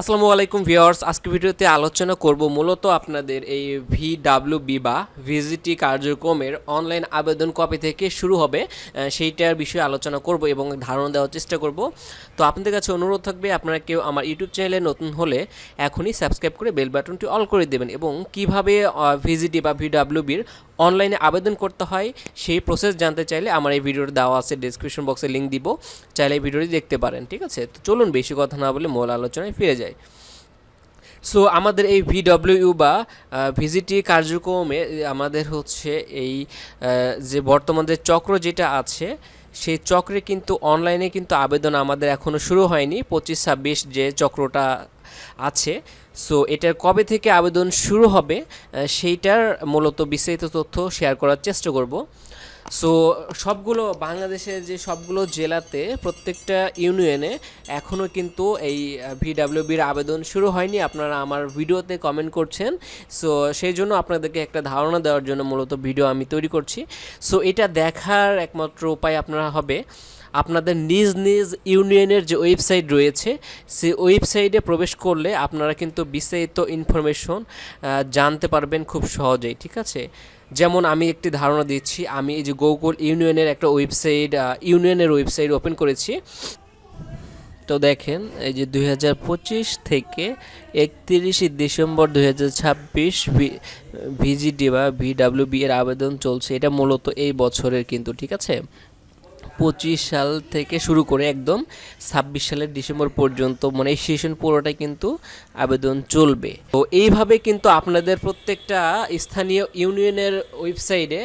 আসসালামু আলাইকুম ভিউয়ার্স, আজকে ভিডিওতে আলোচনা করব মূলত আপনাদের এই ভি ডাব্লিউ বি বা ভিজিটি কার্যক্রমের অনলাইন আবেদন কপি থেকে শুরু হবে সেইটার বিষয়ে আলোচনা করব এবং ধারণা দেওয়ার চেষ্টা করব। তো আপনাদের কাছে অনুরোধ থাকবে, আপনারা কেউ আমার ইউটিউব চ্যানেলে নতুন হলে এখনই সাবস্ক্রাইব করে বেল বাটনটি অল করে দেবেন এবং কীভাবে ভিজিটি বা ভি বির অনলাইনে আবেদন করতে হয় সেই প্রসেস জানতে চাইলে আমার এই ভিডিওর দেওয়া আছে ডিসক্রিপশন বক্সে লিঙ্ক দিব, চাইলে এই ভিডিওটি দেখতে পারেন, ঠিক আছে? তো চলুন বেশি কথা না বলে মূল আলোচনায় ফিরে যাই। সো আমাদের এই ভিডব্লিউ বা ভিজিটি কার্যক্রমে আমাদের হচ্ছে এই যে বর্তমান যে চক্র যেটা আছে, সেই চক্রে কিন্তু অনলাইনে কিন্তু আবেদন আমাদের এখনও শুরু হয়নি। পঁচিশ, ছাব্বিশ যে চক্রটা আছে সো এটার কবে থেকে আবেদন শুরু হবে সেইটার মূলত বিস্তারিত তথ্য শেয়ার করার চেষ্টা করব। সো সবগুলো বাংলাদেশের যে সবগুলো জেলাতে প্রত্যেকটা ইউনিয়নে এখনও কিন্তু এই ভিডাব্লিউবির আবেদন শুরু হয়নি। আপনারা আমার ভিডিওতে কমেন্ট করছেন। সো সেই জন্য আপনাদেরকে একটা ধারণা দেওয়ার জন্য মূলত ভিডিও আমি তৈরি করছি। সো এটা দেখার একমাত্র উপায় আপনারা হবে আপনাদের নিজ নিজ ইউনিয়নের যে ওয়েবসাইট রয়েছে সেই ওয়েবসাইটে প্রবেশ করলে আপনারা কিন্তু বিস্তারিত ইনফরমেশন জানতে পারবেন খুব সহজেই, ঠিক আছে? যেমন আমি একটি ধারণা দিচ্ছি, আমি এই যে গোকুল ইউনিয়নের একটা ওয়েবসাইট ইউনিয়নের ওয়েবসাইট ওপেন করেছি। তো দেখেন, এই যে দু হাজার পঁচিশ থেকে একত্রিশে ডিসেম্বর দুই হাজার ছাব্বিশ ভিজিডি বা ভিডাব্লিউবি এর আবেদন চলছে। এটা মূলত এই বছরের কিন্তু, ঠিক আছে? সাল থেকে শুরু করে একদম ছাব্বিশ সালের ডিসেম্বর পর্যন্ত মানে এই সেশন পুরোটাই কিন্তু আবেদন চলবে। তো এইভাবে কিন্তু আপনাদের প্রত্যেকটা স্থানীয় ইউনিয়নের ওয়েবসাইটে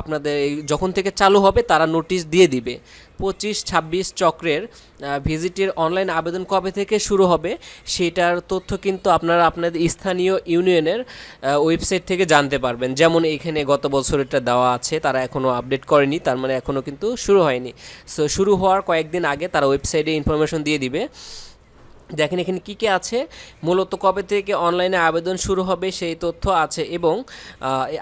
আপনাদের যখন থেকে চালু হবে তারা নোটিশ দিয়ে দিবে। পঁচিশ, ছাব্বিশ চক্রের ভিজিটের অনলাইন আবেদন কবে থেকে শুরু হবে সেটার তথ্য কিন্তু আপনারা আপনাদের স্থানীয় ইউনিয়নের ওয়েবসাইট থেকে জানতে পারবেন। যেমন এখানে গত বছরেরটা দেওয়া আছে, তারা এখনও আপডেট করেনি, তার মানে এখনও কিন্তু শুরু হয়নি। সো শুরু হওয়ার কয়েকদিন আগে তারা ওয়েবসাইটে ইনফরমেশন দিয়ে দিবে। দেখেন এখানে কী কী আছে? মূলত কবে থেকে অনলাইনে আবেদন শুরু হবে সেই তথ্য আছে এবং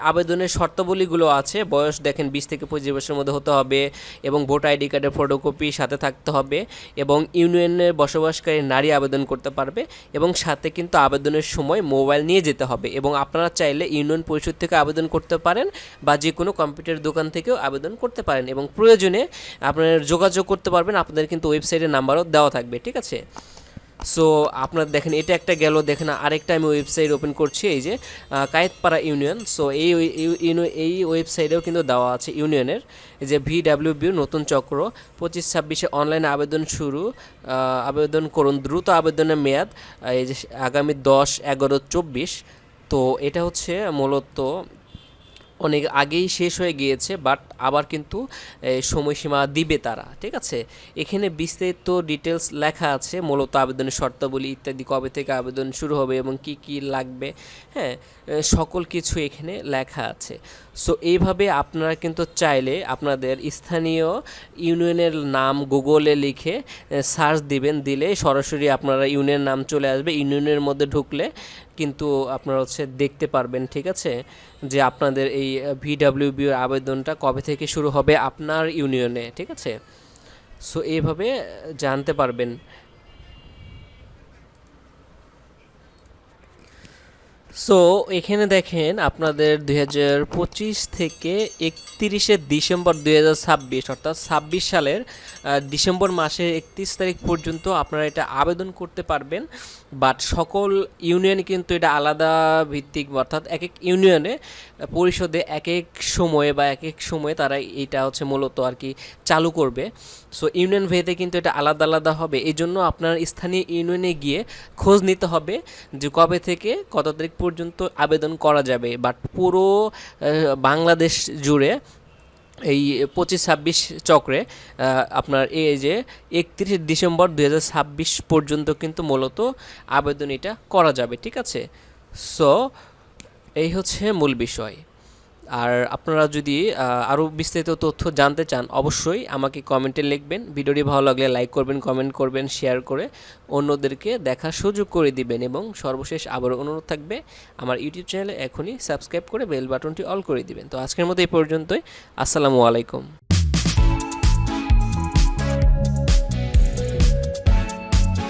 আবেদনের শর্তাবলীগুলো আছে। বয়স দেখেন বিশ থেকে পঁচিশ বছরের মধ্যে হতে হবে এবং ভোটার আইডি কার্ডের ফটোকপি সাথে থাকতে হবে এবং ইউনিয়নের বসবাসকারী নারী আবেদন করতে পারবে এবং সাথে কিন্তু আবেদনের সময় মোবাইল নিয়ে যেতে হবে এবং আপনারা চাইলে ইউনিয়ন পরিষদ থেকে আবেদন করতে পারেন বা যে কোনো কম্পিউটার দোকান থেকেও আবেদন করতে পারেন এবং প্রয়োজনে আপনারা যোগাযোগ করতে পারবেন। আপনাদের কিন্তু ওয়েবসাইটের নাম্বারও দেওয়া থাকবে, ঠিক আছে? সো আপনার দেখেন, এটা একটা গেল। দেখেন, আরেকটা আমি ওয়েবসাইট ওপেন করছি, এই যে কায়েতপাড়া ইউনিয়ন সো এই এই- ওয়েবসাইটেও কিন্তু দেওয়া আছে ইউনিয়নের যে ভি ডাব্লিউ নতুন চক্র। পঁচিশ ছাব্বিশে অনলাইন আবেদন শুরু আবেদন করুন, দ্রুত আবেদনের মেয়াদ এই যে, আগামী দশ এগারো চব্বিশ। তো, এটা হচ্ছে মূলত, অনেক আগেই শেষ হয়ে গিয়েছে বাট আবার কিন্তু সময়সীমা দিবে তারা, ঠিক আছে? এখানে বিস্তারিত ডিটেলস লেখা আছে, মূলত আবেদনের শর্তাবলী ইত্যাদি, কবে থেকে আবেদন শুরু হবে এবং কি কি লাগবে হ্যাঁ? সকল কিছু এখানে লেখা আছে। সো এইভাবে আপনারা কিন্তু চাইলে আপনাদের স্থানীয় ইউনিয়নের নাম গুগলে লিখে সার্চ দিবেন, দিলে সরাসরি আপনারা ইউনিয়নের নাম চলে আসবে। ইউনিয়নের মধ্যে ঢুকলে কিন্তু আপনারা হচ্ছে দেখতে পারবেন, ঠিক আছে? যে আপনাদের এই ভিডাব্লিউবি আবেদনটা কবে থেকে শুরু হবে আপনার ইউনিয়নে ঠিক আছে? সো এইভাবে জানতে পারবেন। সো এখানে দেখেন আপনাদের দুই হাজার পঁচিশ থেকে একত্রিশে ডিসেম্বর দুই হাজার ছাব্বিশ, অর্থাৎ ছাব্বিশ সালের ডিসেম্বর মাসের একত্রিশ তারিখ পর্যন্ত আপনারা এটা আবেদন করতে পারবেন। বাট সকল ইউনিয়ন কিন্তু এটা আলাদা ভিত্তিক, অর্থাৎ এক এক ইউনিয়নে পরিষদে এক এক সময়ে বা এক এক সময়ে তারা এটা হচ্ছে মূলত আর কি চালু করবে। সো ইউনিয়ন ভেদে কিন্তু এটা আলাদা আলাদা হবে। এই জন্য আপনার স্থানীয় ইউনিয়নে গিয়ে খোঁজ নিতে হবে যে কবে থেকে কত তারিখ পর্যন্ত আবেদন করা যাবে। বাট পুরো বাংলাদেশ জুড়ে এই পঁচিশ ছাব্বিশ চক্রে আপনার এই যে একত্রিশে ডিসেম্বর দু হাজার ছাব্বিশ পর্যন্ত কিন্তু মূলত আবেদন এটা করা যাবে। ঠিক আছে? সো এই হচ্ছে মূল বিষয়। আর আপনারা যদি আরও বিস্তারিত তথ্য জানতে চান, অবশ্যই আমাকে কমেন্টে লিখবেন। ভিডিওটি ভালো লাগলে লাইক করবেন কমেন্ট করবেন শেয়ার করে অন্যদেরকে দেখার সুযোগ করে দিবেন এবং সর্বশেষ আবারও অনুরোধ থাকবে, আমার ইউটিউব চ্যানেলে এখনই সাবস্ক্রাইব করে বেল বাটনটি অল করে দিবেন। তো আজকের মতো এই পর্যন্তই। আসসালামু আলাইকুম।